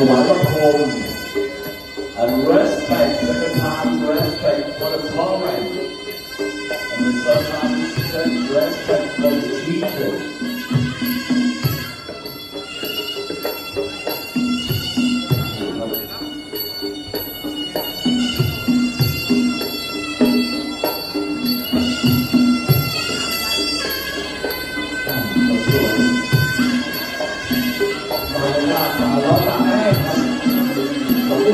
ถวายบังคม and respect second time respect for the parent and the third time send respect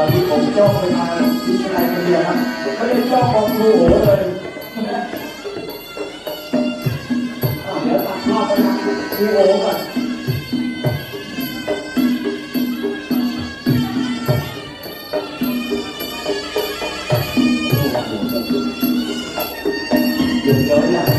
ตอนที่ผมจ้องไปมาวิทยาลัยคนเดียวนะไม่ได้จ้องมองครูโหเลยเดี๋ยวตัดภาพไปนะครูโหก่อนโอ้โหเดี๋ยวเดี๋ยว